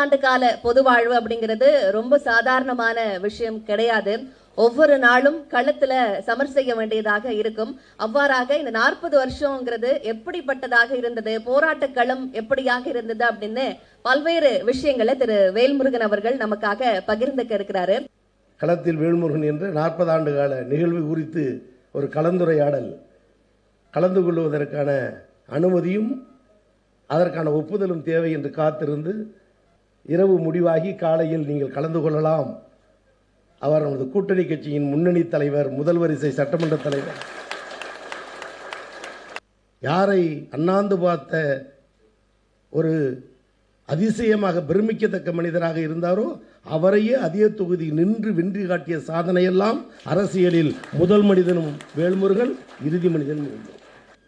ஆண்டு கால பொது வாழ்வு அப்படிங்கிறது ரொம்ப சாதாரணமான விஷயம் கிடையாது. ஒவ்வொரு நாளும் களத்துல சமர் செய்ய வேண்டியதாக இருக்கும். அவ்வாறாக இந்த நாற்பது வருஷங்கிறது எப்படிப்பட்டதாக இருந்தது? போராட்ட களம் எப்படியாக இருந்தது அப்படின்னு பல்வேறு விஷயங்களை திரு வேல்முருகன் அவர்கள் நமக்காக பகிர்ந்துக்க இருக்கிறாரு. களத்தில் வேல்முருகன் என்று நாற்பது ஆண்டு கால நிகழ்வு குறித்து ஒரு கலந்துரையாடல். கலந்து கொள்வதற்கான அனுமதியும் அதற்கான ஒப்புதலும் தேவை என்று காத்திருந்து இரவு முடிவாகி காலையில் நீங்கள் கலந்து கொள்ளலாம். அவர் நமது கூட்டணி கட்சியின் முன்னணி தலைவர் முதல் வரிசை சட்டமன்ற தலைவர். யாரை அண்ணாந்து பார்த்த ஒரு அதிசயமாக பிரமிக்கத்தக்க மனிதராக இருந்தாரோ அவரையே அதே தொகுதி நின்று வென்று காட்டிய சாதனையெல்லாம் அரசியலில் முதல் மனிதனும் வேல்முருகன் இறுதி மனிதனும்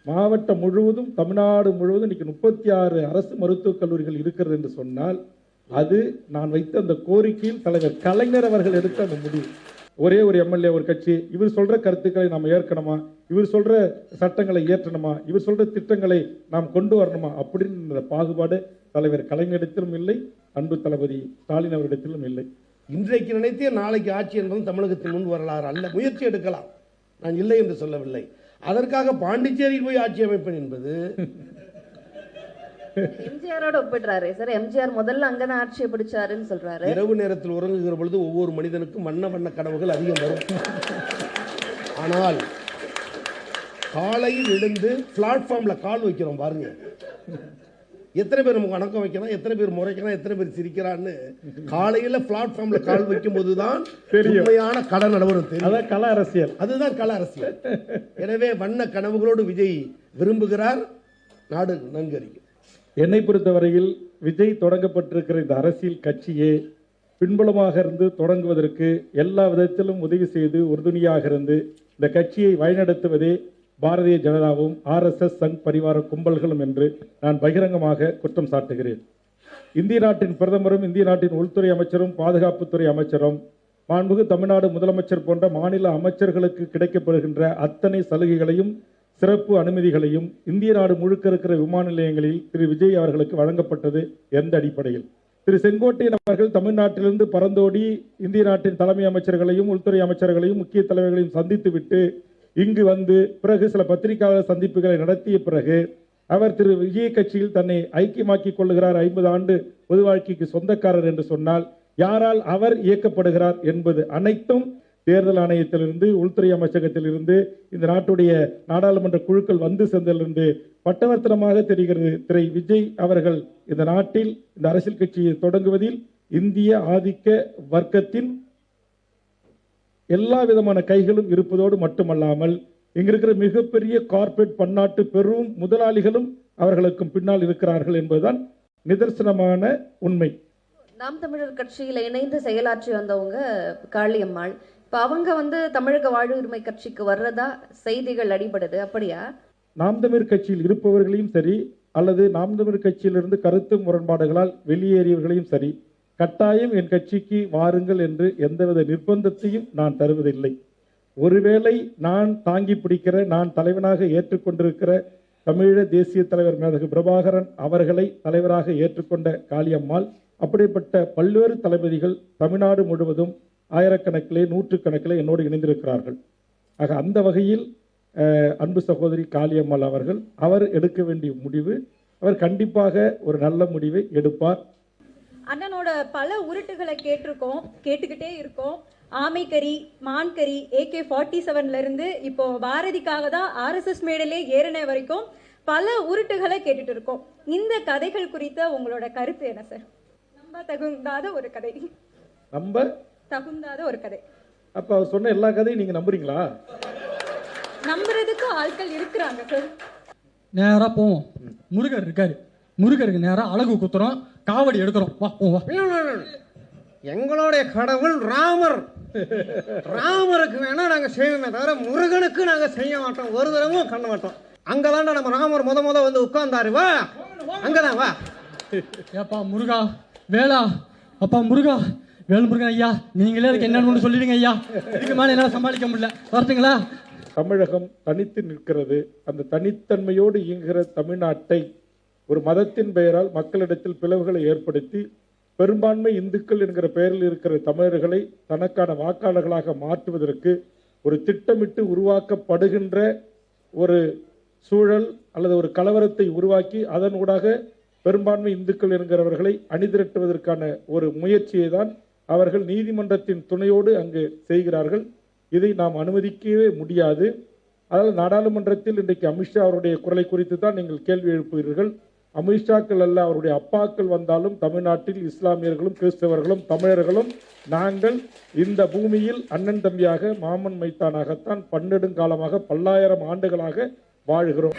மாவட்டம் முழுவதும் தமிழ்நாடு முழுவதும் இன்னைக்கு முப்பத்தி ஆறு அரசு மருத்துவக் கல்லூரிகள் இருக்கிறது என்று சொன்னால் அது நான் வைத்த அந்த கோரிக்கையில் தலைவர் கலைஞர் அவர்கள் எடுத்த அந்த முடிவு. ஒரே ஒரு எம்எல்ஏ ஒரு கட்சி இவர் சொல்ற கருத்துக்களை நாம் ஏற்கணுமா? இவர் சொல்ற சட்டங்களை இயற்றணுமா? இவர் சொல்ற திட்டங்களை நாம் கொண்டு வரணுமா? அப்படின்ற பாகுபாடு தலைவர் கலைஞரிடத்திலும் இல்லை அன்பு தளபதி ஸ்டாலின் அவரிடத்திலும் இல்லை. இன்றைக்கு நினைத்தே நாளைக்கு ஆட்சி என்பதும் தமிழகத்தின் முன் வரலாறு அல்ல. முயற்சி எடுக்கலாம். நான் இல்லை என்று சொல்லவில்லை. அதற்காக பாண்டிச்சேரியில் போய் ஆட்சி அமைப்பேன் என்பது எம்ஜிஆரோட ஒப்பிடுறாரு. சார் எம்ஜிஆர் முதல்ல அங்கதான் ஆட்சியை பிடிச்சாருன்னு சொல்றாரு. இரவு நேரத்தில் உறங்குகிற பொழுது ஒவ்வொரு மனிதனுக்கும் வண்ண வண்ண கனவுகள் அதிகம் வரும். ஆனால் காலையில் எழுந்து பிளாட்ஃபார்ம்ல கால் வைக்கிறோம் பாருங்க. எத்தனை பேர் நமக்கு வணக்கம் வைக்கணும் எத்தனை பேர் முறைக்கணும் எத்தனை பேர் சிரிக்கிறான்னு காலையில பிளாட்ஃபார்ம்ல கால் வைக்கும் போதுதான் உண்மையான கல நிலவரம் தெரியும். அதான் கல அரசியல். அதுதான் கல அரசியல். எனவே வண்ண கனவுகளோடு விஜய் விரும்புகிறார் நாடு நன்கறியும் என்னை பொறுத்தவரையில் விஜய் தொடங்கப்பட்டிருக்கிற இந்த அரசியல் கட்சியே பின்புலமாக இருந்து தொடங்குவதற்கு எல்லா விதத்திலும் உதவி செய்து உறுதுணையாக இருந்து இந்த கட்சியை வழிநடத்துவதே பாரதிய ஜனதாவும் ஆர்எஸ்எஸ் சங் பரிவார கும்பல்களும் என்று நான் பகிரங்கமாக குற்றம் சாட்டுகிறேன். இந்திய நாட்டின் பிரதமரும் இந்திய நாட்டின் உள்துறை அமைச்சரும் பாதுகாப்புத்துறை அமைச்சரும் மாண்புகு தமிழ்நாடு முதலமைச்சர் போன்ற மாநில அமைச்சர்களுக்கு கிடைக்கப்படுகின்ற அத்தனை சலுகைகளையும் சிறப்பு அனுமதிகளையும் இந்திய நாடு முழுக்க இருக்கிற விமான நிலையங்களில் திரு விஜய் அவர்களுக்கு வழங்கப்பட்டது எந்த அடிப்படையில்? திரு செங்கோட்டையன் அவர்கள் தமிழ்நாட்டிலிருந்து பறந்தோடி இந்திய நாட்டின் தலைமை அமைச்சர்களையும் உள்துறை அமைச்சர்களையும் முக்கிய தலைவர்களையும் சந்தித்துவிட்டு இங்கு வந்து பிறகு சில பத்திரிகையாளர் சந்திப்புகளை நடத்திய பிறகு அவர் திரு விஜய் கட்சியில் தன்னை ஐக்கியமாக்கிக் கொள்ளுகிறார் ஐம்பது ஆண்டு பொது வாழ்க்கைக்கு சொந்தக்காரர் என்று சொன்னால் யாரால் அவர் இயக்கப்படுகிறார் என்பது அனைத்தும் தேர்தல் ஆணையத்திலிருந்து உள்துறை அமைச்சகத்திலிருந்து இந்த நாட்டுடைய நாடாளுமன்ற குழுக்கள் வந்து சென்றதிலிருந்து பட்டவர்த்தனமாக தெரிகிறது. திரை. விஜய் அவர்கள் இந்த நாட்டில் இந்த அரசியல் கட்சியை தொடங்குவதில் இந்திய ஆதிக்க வர்க்கத்தின் எல்லா விதமான கைகளும் இருப்பதோடு மட்டுமல்லாமல் இங்க இருக்கிற மிகப்பெரிய கார்ப்பரேட் பன்னாட்டு பெரும் முதலாளிகளும் அவர்களுக்கும் பின்னால் இருக்கிறார்கள் என்பதுதான் நிதர்சனமான உண்மை. நாம் தமிழர் கட்சியில இணைந்து செயலாற்றி வந்தவங்க காளியம்மாள். இப்ப அவங்க வந்து தமிழக வாழ்வுரிமை கட்சிக்கு வர்றதா செய்திகள் அடிபடுது அப்படியா? நாம் தமிழ் கட்சியில் இருப்பவர்களையும் சரி அல்லது நாம் தமிழ் கட்சியிலிருந்து கருத்து முரண்பாடுகளால் வெளியேறியவர்களையும் சரி கட்டாயம் என் கட்சிக்கு வாருங்கள் என்று எந்தவித நிர்பந்தத்தையும் நான் தருவதில்லை. ஒருவேளை நான் தாங்கி பிடிக்கிற நான் தலைவனாக ஏற்றுக்கொண்டிருக்கிற தமிழீழ தேசிய தலைவர் மேதகு பிரபாகரன் அவர்களை தலைவராக ஏற்றுக்கொண்ட காளியம்மாள் அப்படிப்பட்ட பல்வேறு தளபதிகள் தமிழ்நாடு முழுவதும் ஆயிரக்கணக்கிலே நூற்றுக்கணக்கிலே என்னோடு இணைந்திருக்கிறார்கள். ஆக அந்த வகையில் அன்பு சகோதரி காளியம்மாள் அவர்கள் அவர் எடுக்க வேண்டிய முடிவு அவர் கண்டிப்பாக ஒரு நல்ல முடிவை எடுப்பார். அண்ணனோட பல உருட்டுகளை கேட்டிருக்கோம் கேட்டுக்கிட்டே இருக்கோம். ஆமைக்கறி மான்கறி ஏகே ஃபார்ட்டி செவன்ல இருந்து இப்போ பாரதிக்காக தான் ஆர்எஸ்எஸ் மேடையிலே ஏறின வரைக்கும் பல உருட்டுகளை கேட்டுட்டு இருக்கோம். இந்த கதைகள் குறித்த உங்களோட கருத்து என்ன சார்? நம்ப தகுந்தாத ஒரு கதை. நம்ம தகுந்தாத ஒரு கதை. அப்ப அவர் சொன்ன எல்லா கதையும் நீங்க நம்புறீங்களா? நம்புறதுக்கு ஆட்கள் இருக்கிறாங்க சார் நேரா போவோம் முருகர் இருக்காரு. முருகருக்கு நேரா அழகு குத்துறோம். காவடி எடுக்கிறோம். வா போவோம் வா. எங்களுடைய கடவுள் ராமர். ராமருக்கு வேணா நாங்க செய்வோமே தவிர முருகனுக்கு நாங்க செய்ய மாட்டோம். ஒரு தடவும் பண்ண மாட்டோம். அங்கதான்டா நம்ம ராமர் முத முத வந்து உட்கார்ந்தாரு. வா. அங்கதான் வா. ஏப்பா முருகா வேளா அப்பா முருகா. வேலு ஐயா நீங்களே அதுக்கு என்னன்னு ஒண்ணு சொல்லிடுங்க ஐயா. இதுக்கு மேலே என்னால் சமாளிக்க முடியல. வரட்டுங்களா? தமிழகம் தனித்து நிற்கிறது. அந்த தனித்தன்மையோடு இயங்குகிற தமிழ்நாட்டை ஒரு மதத்தின் பெயரால் மக்களிடத்தில் பிளவுகளை ஏற்படுத்தி பெரும்பான்மை இந்துக்கள் என்கிற பெயரில் இருக்கிற தமிழர்களை தனக்கான வாக்காளர்களாக மாற்றுவதற்கு ஒரு திட்டமிட்டு உருவாக்கப்படுகின்ற ஒரு சூழல் அல்லது ஒரு கலவரத்தை உருவாக்கி அதன் ஊடாக பெரும்பான்மை இந்துக்கள் என்கிறவர்களை அணிதிரட்டுவதற்கான ஒரு முயற்சியை தான் அவர்கள் நீதிமன்றத்தின் துணையோடு அங்கு செய்கிறார்கள். இதை நாம் அனுமதிக்கவே முடியாது. அதாவது நாடாளுமன்றத்தில் இன்றைக்கு அமித்ஷா அவருடைய குரலை குறித்து தான் நீங்கள் கேள்வி எழுப்புகிறீர்கள். அமித்ஷாக்கள் அல்ல அவருடைய அப்பாக்கள் வந்தாலும் தமிழ்நாட்டில் இஸ்லாமியர்களும் கிறிஸ்தவர்களும் தமிழர்களும் நாங்கள் இந்த பூமியில் அண்ணன் தம்பியாக மாமன் மைத்தானாகத்தான் பன்னெடுங்காலமாக பல்லாயிரம் ஆண்டுகளாக வாழ்கிறோம்.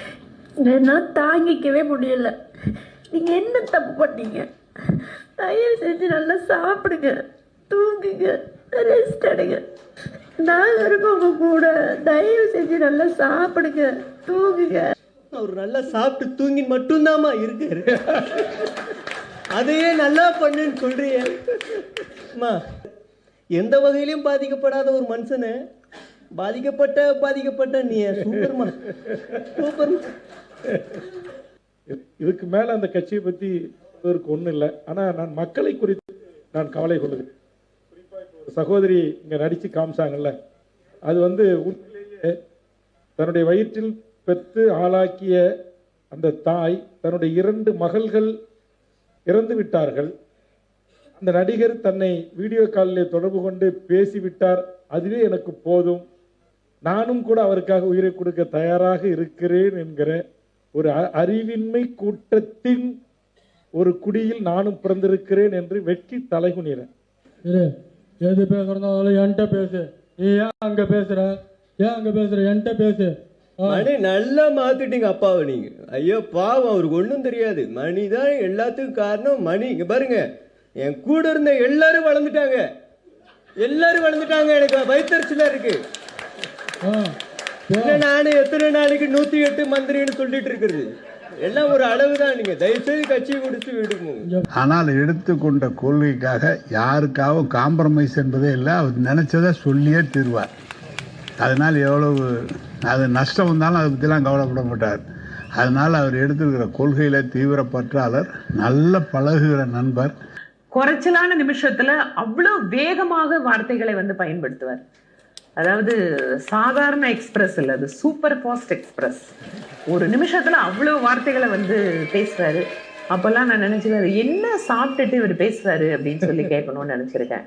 என்னால் தாங்கிக்கவே முடியல. நீங்கள் என்ன தப்பு பண்ணீங்க? தயவு செஞ்சு நல்லா சாப்பிடுங்க. தூங்குங்க ரெஸ்ட் எடுங்க. நான் இருக்கோம் உங்க கூட தயவு செஞ்சு நல்லா சாப்பிடுங்க தூங்குங்க. அவர் நல்லா சாப்பிட்டு தூங்கி மட்டும்தாம்மா இருக்காரு. அதையே நல்லா பண்ணுன்னு சொல்றியே அம்மா எந்த வகையிலையும் பாதிக்கப்படாத ஒரு மனுஷனை பாதிக்கப்பட்ட பாதிக்கப்பட்ட நீ சூப்பர்மா. சூப்பர்மா. இது- இதுக்கு மேல அந்த கட்சியை பத்தி ஒண்ணும் இல்லை. ஆனா நான் மக்களை குறித்து நான் கவலை ஒரு சகோதரி இங்கே நடித்து காமிச்சாங்கல்ல அது வந்து உண்மையிலேயே தன்னுடைய வயிற்றில் பெற்று ஆளாக்கிய அந்த தாய் தன்னுடைய இரண்டு மகள்கள் இறந்து விட்டார்கள். அந்த நடிகர் தன்னை வீடியோ காலில் தொடர்பு கொண்டு பேசிவிட்டார். அதுவே எனக்கு போதும். நானும் கூட அவருக்காக உயிரை கொடுக்க தயாராக இருக்கிறேன் என்கிற ஒரு அறிவின்மை கூட்டத்தின் ஒரு குடியில் நானும் பிறந்திருக்கிறேன் என்று வெற்றி தலைகுனிறேன் எது பேசுறதாலும் என்கிட்ட பேசு. நீ ஏன் அங்க பேசுற? ஏன் அங்க பேசுற? என்கிட்ட பேசு. மணி நல்லா மாத்திட்டீங்க அப்பாவை நீங்க. ஐயோ பாவம் அவருக்கு ஒன்றும் தெரியாது. மணி தான் எல்லாத்துக்கும் காரணம் மணி. இங்க பாருங்க. என் கூட இருந்த எல்லாரும் வளர்ந்துட்டாங்க. எல்லாரும் வளர்ந்துட்டாங்க. எனக்கு வயிற்றுச்சலா இருக்கு. நானு எத்தனை நாளைக்கு நூத்தி எட்டு மந்திரின்னு சொல்லிட்டு இருக்கிறது? எல்லாம் ஒரு அளவு தான் நீங்க? தயவுசெய்து கட்சியை கொடுத்து விடுங்க. ஆனால் எடுத்துக்கொண்ட கொள்கைக்காக யாருக்காகவும் காம்ப்ரமைஸ் என்பதே இல்லை. அவர் நினைச்சதை சொல்லியே தீர்வார். அதனால் எவ்வளவு அது நஷ்டம் வந்தாலும் அதை பற்றிலாம் கவலைப்பட மாட்டார். அதனால் அவர் எடுத்திருக்கிற கொள்கையில தீவிர பற்றாளர் நல்ல பழகுகிற நண்பர். குறைச்சலான நிமிஷத்துல அவ்வளவு வேகமாக வார்த்தைகளை வந்து பயன்படுத்துவார். அதாவது சாதாரண எக்ஸ்பிரஸ் இல்ல அது சூப்பர் ஃபாஸ்ட் எக்ஸ்பிரஸ். ஒரு நிமிஷத்துல அவ்வளவு வார்த்தைகளை வந்து பேசுறாரு. அப்பெல்லாம் நான் நினைச்சுக்காரு என்ன சாப்பிட்டுட்டு இவர் பேசுறாரு அப்படின்னு சொல்லி கேட்கணும்னு நினைச்சிருக்கேன்.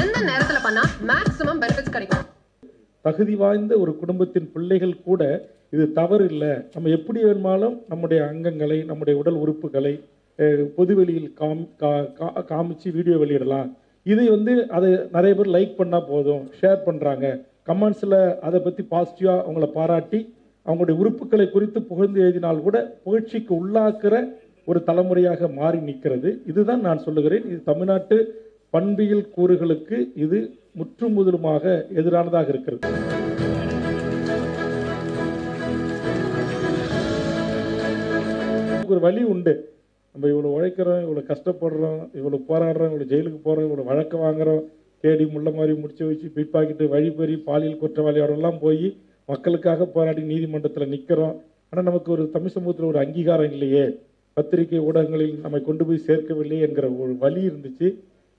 எந்த நேரத்துல பண்ணா மேக்ஸிமம் பெனிஃபிட்ஸ் கிடைக்கும்? தகுதி வாய்ந்த ஒரு குடும்பத்தின் பிள்ளைகள் கூட இது தவறு இல்லை. நம்ம எப்படி வேணுமாலும் நம்முடைய அங்கங்களை நம்முடைய உடல் உறுப்புகளை பொதுவெளியில் காம் கா- கா- காமிச்சு வீடியோ வெளியிடலாம். இதை வந்து அதை நிறைய பேர் லைக் பண்ணால் போதும் ஷேர் பண்ணுறாங்க கமெண்ட்ஸில் அதை பற்றி பாசிட்டிவாக அவங்கள பாராட்டி அவங்களுடைய உறுப்புகளை குறித்து புகழ்ந்து எழுதினால் கூட புகழ்ச்சிக்கு உள்ளாக்குற ஒரு தலைமுறையாக மாறி நிற்கிறது. இதுதான் நான் சொல்லுகிறேன். இது தமிழ்நாட்டு பண்பியல் கூறுகளுக்கு இது முற்றும் முதலுமாக எதிரானதாக இருக்கிறது. ஒரு வழி உண்டு. நம்ம இவ்வளோ உழைக்கிறோம் இவ்வளோ கஷ்டப்படுறோம் இவ்வளோ போராடுறோம் இவ்வளோ ஜெயிலுக்கு போகிறோம் இவ்வளோ வழக்கு வாங்குறோம் தேடி முள்ள மாதிரி முடிச்சு வச்சு பிட்பாக்கிட்டு வழிபறி பாலியல் குற்றவாளியோடலாம் போய் மக்களுக்காக போராடி நீதிமன்றத்தில் நிற்கிறோம் ஆனால் நமக்கு ஒரு தமிழ் சமூகத்தில் ஒரு அங்கீகாரம் இல்லையே. பத்திரிகை ஊடகங்களில் நம்மை கொண்டு போய் சேர்க்கவில்லை என்கிற ஒரு வழி இருந்துச்சு.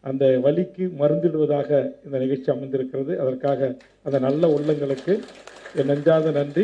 அந்த வழிக்கு மருந்திடுவதாக இந்த நிகழ்ச்சி அமைந்திருக்கிறது. அதற்காக அந்த நல்ல உள்ளங்களுக்கு என் நெஞ்சாத நன்றி.